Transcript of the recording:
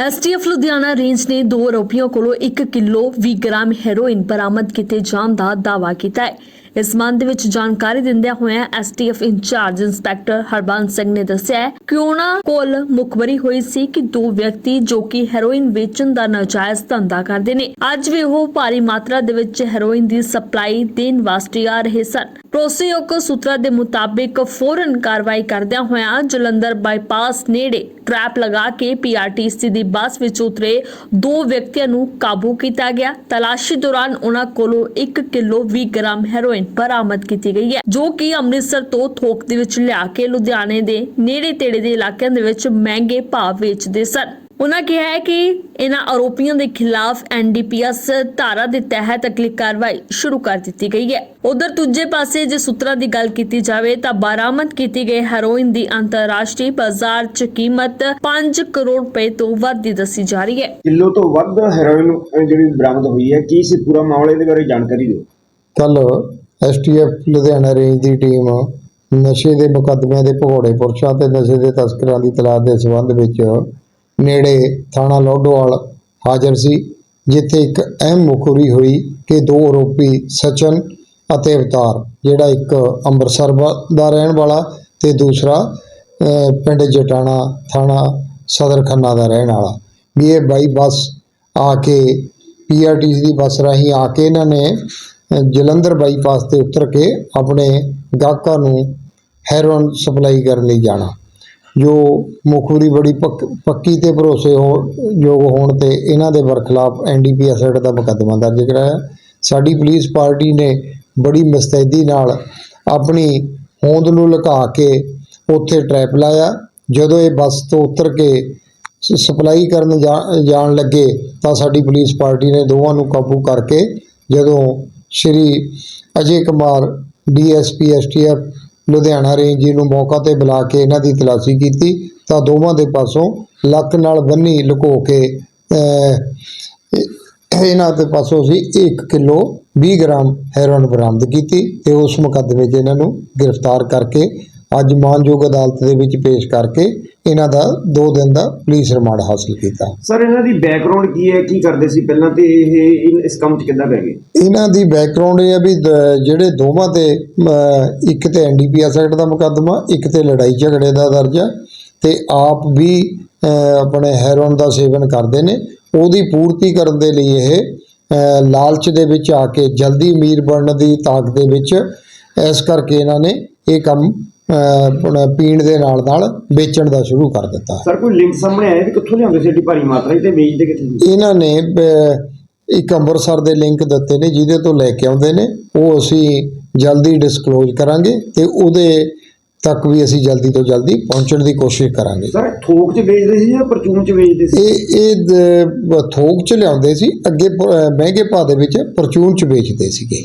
STF Ludhiana range ਨੇ ਦੋ ਆਰੋਪੀਆਂ ਕੋਲੋਂ 1 ਕਿਲੋ 20 ਗ੍ਰਾਮ ਹੈਰੋਇਨ ਬਰਾਮਦ ਕੀਤੇ ਜਾਣ ਦਾ ਦਾਅਵਾ ਕੀਤਾ ਹੈ। ਇਸ ਸੰਬੰਧ ਵਿੱਚ ਜਾਣਕਾਰੀ ਦਿੰਦਿਆਂ ਹੋਇਆਂ STF incharge inspector Harbans Singh ਨੇ ਦੱਸਿਆ ਕਿ ਉਹਨਾਂ ਕੋਲ ਮੁਖਬਰੀ ਹੋਈ ਸੀ ਕਿ ਦੋ ਵਿਅਕਤੀ ਜੋ ਕਿ ਹੈਰੋਇਨ ਵੇਚਣ ਦਾ ਨਾਜਾਇਜ਼ ਧੰਦਾ ਕਰਦੇ ਨੇ। ਅੱਜ ਵੀ ਉਹ ਭਾਰੀ ਮਾਤਰਾ ਦੇ ਵਿੱਚ ਹੈਰੋਇਨ ਦੀ ਸਪਲਾਈ ਦੇਣ ਵਾਸਤੇ ਆ ਰਹੇ ਸਨ। ਭਰੋਸੇਯੋਗ ਸੂਤਰਾਂ ਦੇ ਮੁਤਾਬਿਕ ਫੌਰਨ ਕਾਰਵਾਈ ਕਰਦਿਆਂ ਹੋਇਆਂ ਜਲੰਧਰ ਬਾਈਪਾਸ ਨੇੜੇ ਟਰੈਪ ਲਗਾ ਕੇ ਪੀਆਰਟੀਸੀ ਦੀ ਬੱਸ ਵਿੱਚ ਉਤਰੇ ਦੋ ਵਿਅਕਤੀਆਂ ਨੂੰ ਕਾਬੂ ਕੀਤਾ ਗਿਆ। ਤਲਾਸ਼ੀ ਦੌਰਾਨ ਉਹਨਾਂ ਕੋਲੋਂ 1 ਕਿਲੋ 20 ਗ੍ਰਾਮ ਹੈਰੋਇਨ ਬਰਾਮਦ ਕੀਤੀ ਗਈ ਹੈ ਜੋ ਕਿ ਅੰਮ੍ਰਿਤਸਰ ਤੋਂ ਥੋਕ ਦੇ ਵਿੱਚ ਲਿਆ ਕੇ ਲੁਧਿਆਣੇ ਦੇ ਨੇੜੇ ਤੇੜੇ ਦੇ ਇਲਾਕਿਆਂ ਦੇ ਵਿੱਚ ਮਹਿੰਗੇ ਭਾਅ ਵੇਚਦੇ ਸਨ। ਉਹਨਾਂ ਕਿਹਾ ਹੈ ਕਿ ਇਹਨਾਂ ਆਰੋਪੀਆਂ ਦੇ ਖਿਲਾਫ ਐਨਡੀਪੀਐਸ ਧਾਰਾ ਦੇ ਤਹਿਤ ਅਗਲੀ ਕਾਰਵਾਈ ਸ਼ੁਰੂ ਕਰ ਦਿੱਤੀ ਗਈ ਹੈ। ਉਧਰ ਦੂਜੇ ਪਾਸੇ ਜੇ ਸੂਤਰਾਂ ਦੀ ਗੱਲ ਕੀਤੀ ਜਾਵੇ ਤਾਂ ਬਰਾਮਦ ਕੀਤੀ ਗਈ ਹੈਰੋਇਨ ਦੀ ਅੰਤਰਰਾਸ਼ਟਰੀ ਬਾਜ਼ਾਰ 'ਚ ਕੀਮਤ 5 ਕਰੋੜ ਰੁਪਏ ਤੋਂ ਵੱਧ ਦੀ ਦੱਸੀ ਜਾ ਰਹੀ ਹੈ। ਕਿਲੋ ਤੋਂ ਵੱਧ ਹੈਰੋਇਨ ਜਿਹੜੀ ਬਰਾਮਦ ਹੋਈ ਹੈ ਕੀ ਸੀ ਪੂਰਾ ਮਾਮਲੇ ਦੇ ਬਾਰੇ ਜਾਣਕਾਰੀ ਦਿਓ? ਕੱਲ ਐਸਟੀਐਫ ਲੁਧਿਆਣਾ ਰੇਂਜ ਦੀ ਟੀਮ ਨਸ਼ੇ ਦੇ ਮੁਕੱਦਮਿਆਂ ਦੇ ਭਗੌੜੇ ਪੁਰਸ਼ਾਂ ਤੇ ਨਸ਼ੇ ਦੇ ਤਸਕਰਾਂ ਦੀ ਤਲਾਸ਼ ਦੇ ਸਬੰਧ ਵਿੱਚ ਨੇੜੇ ਥਾਣਾ ਲੋਡੋਵਾਲ ਹਾਜ਼ਰ ਸੀ, ਜਿੱਥੇ ਇੱਕ ਅਹਿਮ ਮੁਖਬਰੀ ਹੋਈ ਕਿ ਦੋ ਆਰੋਪੀ ਸਚਨ ਅਤੇ ਅਵਤਾਰ, ਜਿਹੜਾ ਇੱਕ ਅੰਮ੍ਰਿਤਸਰ ਵਾ- ਦਾ ਰਹਿਣ ਵਾਲਾ ਤੇ ਦੂਸਰਾ ਪਿੰਡ ਜਟਾਣਾ ਥਾਣਾ ਸਦਰ ਖੰਨਾ ਦਾ ਰਹਿਣ ਵਾਲਾ। ਵੀ ਇਹ ਬਾਈ ਬੱਸ ਆ ਕੇ, ਪੀਆਰਟੀਸੀ ਦੀ ਬੱਸ ਰਾਹੀਂ ਆ ਕੇ ਇਹਨਾਂ ਨੇ ਜਲੰਧਰ ਬਾਈਪਾਸ ਤੇ ਉਤਰ ਕੇ ਆਪਣੇ ਗਾਹਕਾਂ ਨੂੰ ਹੈਰੋਇਨ ਸਪਲਾਈ ਕਰਨ ਲਈ ਜਾਣਾ। ਜੋ ਮੁਖਬਰੀ ਬੜੀ ਪੱਕ- ਪੱਕੀ ਤੇ ਭਰੋਸੇ ਹੋ- ਯੋਗ ਹੋਣ ਤੇ ਇਹਨਾਂ ਦੇ ਬਰਖਲਾਫ ਐਨਡੀਪੀਐਸ ਐਕਟ ਦਾ ਮੁਕੱਦਮਾ ਦਰਜ ਕਰਾਇਆ। ਸਾਡੀ ਪੁਲਿਸ ਪਾਰਟੀ ਨੇ ਬੜੀ ਮੁਸਤੈਦੀ ਨਾਲ ਆਪਣੀ ਹੋਂਦ ਨੂੰ ਲੁਕਾ ਕੇ ਉੱਥੇ ਟਰੈਪ ਲਾਇਆ। ਜਦੋਂ ਇਹ ਬੱਸ ਤੋਂ ਉਤਰ ਕੇ ਸ- ਸਪਲਾਈ ਕਰਨ ਜਾਣ ਲੱਗੇ ਤਾਂ ਸਾਡੀ ਪੁਲਿਸ ਪਾਰਟੀ ਨੇ ਦੋਵਾਂ ਨੂੰ ਕਾਬੂ ਕਰਕੇ ਜਦੋਂ Shri Ajay Kumar, DSP, STF, Ludhiana range ji ਨੂੰ ਮੌਕਾ ਤੇ ਬੁਲਾ ਕੇ ਇਹਨਾਂ ਦੀ ਤਲਾਸ਼ੀ ਕੀਤੀ ਤਾਂ ਦੋਵਾਂ ਦੇ ਪਾਸੋਂ ਲੱਕ ਨਾਲ ਬੰਨੀ ਲੁਕੋ ਕੇ ਇਹਨਾਂ ਦੇ ਪਾਸੋਂ ਅਸੀਂ 1 ਕਿਲੋ 20 ਗ੍ਰਾਮ ਹੈਰੋਇਨ ਬਰਾਮਦ ਕੀਤੀ ਤੇ ਉਸ ਮੁਕੱਦਮੇ 'ਚ ਇਹਨਾਂ ਨੂੰ ਗ੍ਰਿਫਤਾਰ ਕਰਕੇ ਅੱਜ ਮਾਨਯੋਗ ਅਦਾਲਤ ਦੇ ਵਿੱਚ ਪੇਸ਼ ਕਰਕੇ ਇਹਨਾਂ ਦਾ 2 ਦਿਨ ਦਾ ਪੁਲਿਸ ਰਿਮਾਂਡ ਹਾਸਲ ਕੀਤਾ। ਸਰ ਇਹਨਾਂ ਦੀ ਬੈਕਗ੍ਰਾਉਂਡ ਕੀ ਹੈ? ਕੀ ਕਰਦੇ ਸੀ ਪਹਿਲਾਂ ਤੇ ਇਹ ਇਸ ਕੰਮ 'ਚ ਕਿੱਦਾਂ ਪੈ ਗਏ? ਇਹਨਾਂ ਦੀ ਬੈਕਗ੍ਰਾਉਂਡ ਇਹ ਆ ਵੀ ਜਿਹੜੇ ਦੋਵਾਂ ਤੇ ਇੱਕ ਤੇ ਐਨਡੀਪੀਐਸ ਐਕਟ ਦਾ ਮੁਕੱਦਮਾ ਇੱਕ ਤੇ ਲੜਾਈ ਝਗੜੇ ਦਾ ਦਰਜ ਹੈ ਤੇ ਆਪ ਵੀ ਆਪਣੇ ਹੈਰੋਨ ਦਾ ਸੇਵਨ ਕਰਦੇ ਨੇ। ਉਹਦੀ ਪੂਰਤੀ ਕਰਨ ਦੇ ਲਈ ਇਹ ਲਾਲਚ ਦੇ ਵਿੱਚ ਆ ਕੇ ਜਲਦੀ ਅਮੀਰ ਬਣਨ ਦੀ ਤਾਕ ਦੇ ਵਿੱਚ ਇਸ ਕਰਕੇ ਇਹਨਾਂ ਨੇ ਇਹ ਕੰਮ ਪੀਣ ਦੇ ਨਾਲ ਨਾਲ ਵੇਚਣ ਦਾ ਸ਼ੁਰੂ ਕਰ ਦਿੱਤਾ। ਸਰ ਕੋਈ ਲਿੰਕ ਸਾਹਮਣੇ ਆਇਆ ਵੀ ਕਿੱਥੋਂ ਲਿਆਉਂਦੇ ਸੀ ਏਡੀ ਭਾਰੀ ਮਾਤਰਾ ਤੇ ਵੇਚਦੇ ਕਿੱਥੇ ਇਹਨਾਂ ਨੇ ਇੱਕ ਅੰਮ੍ਰਿਤਸਰ ਦੇ ਲਿੰਕ ਦਿੱਤੇ ਨੇ ਜਿਹਦੇ ਤੋਂ ਲੈ ਕੇ ਆਉਂਦੇ ਨੇ। ਉਹ ਅਸੀਂ ਜਲਦੀ ਡਿਸਕਲੋਜ਼ ਕਰਾਂਗੇ ਤੇ ਉਹਦੇ ਤੱਕ ਵੀ ਅਸੀਂ ਜਲਦੀ ਤੋਂ ਜਲਦੀ ਪਹੁੰਚਣ ਦੀ ਕੋਸ਼ਿਸ਼ ਕਰਾਂਗੇ। ਸਰ ਥੋਕ 'ਚ ਵੇਚਦੇ ਸੀ ਜਾਂ ਪਰਚੂਨ 'ਚ ਵੇਚਦੇ ਸੀ? ਇਹ ਇਹ ਥੋਕ ਚ ਲਿਆਉਂਦੇ ਸੀ। ਅੱਗੇ ਮਹਿੰਗੇ ਭਾਅ ਦੇ ਵਿੱਚ ਪਰਚੂਨ ਚ ਵੇਚਦੇ ਸੀਗੇ।